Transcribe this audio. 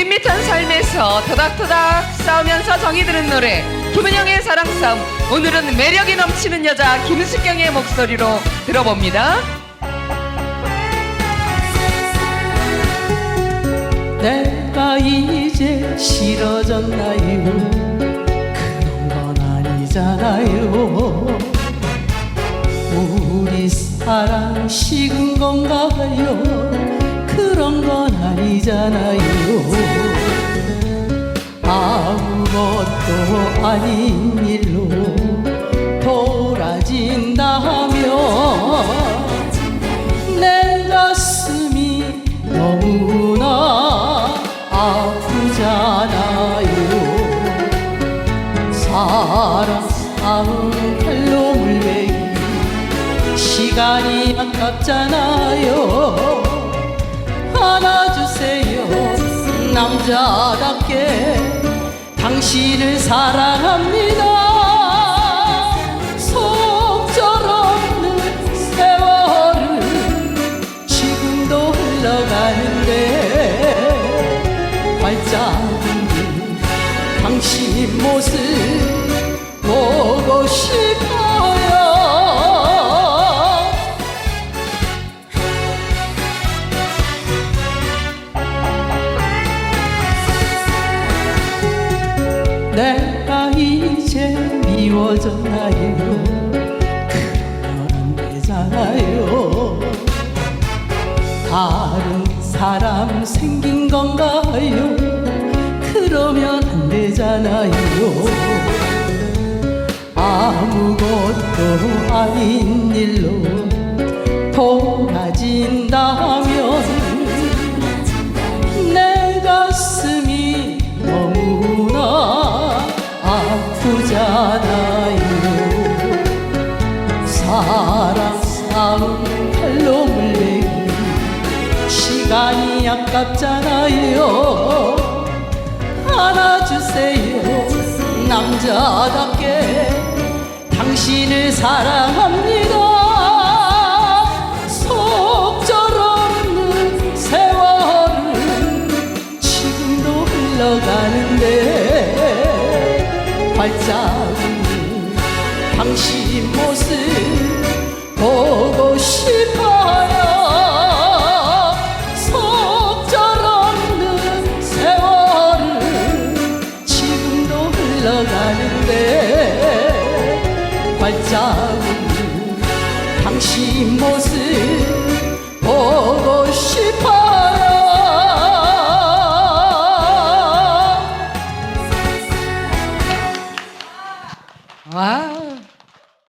밋밋한 삶에서 토닥토닥 싸우면서 정이 드는 노래 김은영의 사랑싸움. 오늘은 매력이 넘치는 여자 김수경의 목소리로 들어봅니다. 내가 이제 싫어졌나요? 그런 건 아니잖아요. 우리 사랑 식은 건가요 그런 건 아니잖아요. 아무것도 아닌 일로 돌아진다면 내 가슴이 너무나 아프잖아요. 사랑 싸움 칼로 물베기 시간이 아깝잖아요 안아주세요. 남자답게 당신을 사랑합니다. 속절없는 세월은 지금도 흘러가는데 발자국은 당신 모습 보고 싶어요 내가 이제 미워졌나요. 건 되잖아요. 다른 사람 생긴 건가요? 그러면 안 되잖아요. 아무것도 아닌 일로 사랑 싸움 칼로 물레기 시간이 아깝잖아요. 안아주세요 남자답게. 당신을 사랑합니다. 속절없는 세월은 지금도 흘러가는데 발자국은 당신 모습 보고 싶어요. 속절 없는 세월은 지금도 흘러가는데 발자국은 당신 모습